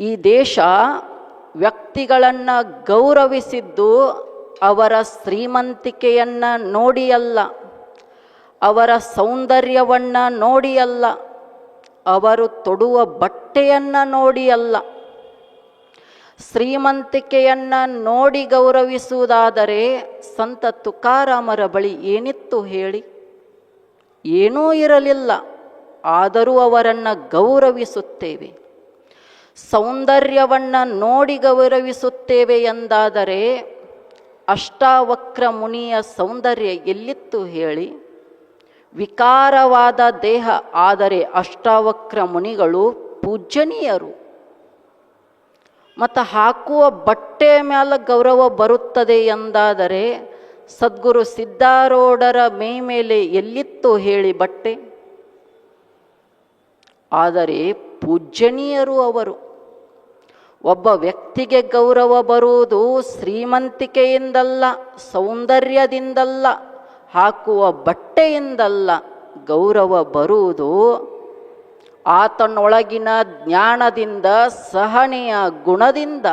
ಈ ದೇಶ ವ್ಯಕ್ತಿಗಳನ್ನು ಗೌರವಿಸಿದ್ದು ಅವರ ಶ್ರೀಮಂತಿಕೆಯನ್ನು ನೋಡಿಯಲ್ಲ, ಅವರ ಸೌಂದರ್ಯವನ್ನು ನೋಡಿಯಲ್ಲ, ಅವರು ತೊಡುವ ಬಟ್ಟೆಯನ್ನು ನೋಡಿಯಲ್ಲ. ಶ್ರೀಮಂತಿಕೆಯನ್ನು ನೋಡಿ ಗೌರವಿಸುವುದಾದರೆ ಸಂತ ತುಕಾರಾಮರ ಬಳಿ ಏನಿತ್ತು ಹೇಳಿ? ಏನೂ ಇರಲಿಲ್ಲ, ಆದರೂ ಅವರನ್ನು ಗೌರವಿಸುತ್ತೇವೆ. ಸೌಂದರ್ಯವನ್ನು ನೋಡಿ ಗೌರವಿಸುತ್ತೇವೆ ಎಂದಾದರೆ ಅಷ್ಟಾವಕ್ರ ಮುನಿಯ ಸೌಂದರ್ಯ ಎಲ್ಲಿತ್ತು ಹೇಳಿ? ವಿಕಾರವಾದ ದೇಹ, ಆದರೆ ಅಷ್ಟಾವಕ್ರ ಮುನಿಗಳು ಪೂಜ್ಯನೀಯರು. ಮತ್ತು ಹಾಕುವ ಬಟ್ಟೆ ಮೇಲೆ ಗೌರವ ಬರುತ್ತದೆ ಎಂದಾದರೆ ಸದ್ಗುರು ಸಿದ್ಧಾರೂಢರ ಮೈ ಮೇಲೆ ಎಲ್ಲಿತ್ತು ಹೇಳಿ ಬಟ್ಟೆ? ಆದರೆ ಪೂಜ್ಯನೀಯರು ಅವರು. ಒಬ್ಬ ವ್ಯಕ್ತಿಗೆ ಗೌರವ ಬರುವುದು ಶ್ರೀಮಂತಿಕೆಯಿಂದಲ್ಲ ಸೌಂದರ್ಯದಿಂದಲ್ಲ ಹಾಕುವ ಬಟ್ಟೆಯಿಂದಲ್ಲ ಗೌರವ ಬರುವುದು ಆತನೊಳಗಿನ ಜ್ಞಾನದಿಂದ ಸಹನೆಯ ಗುಣದಿಂದ.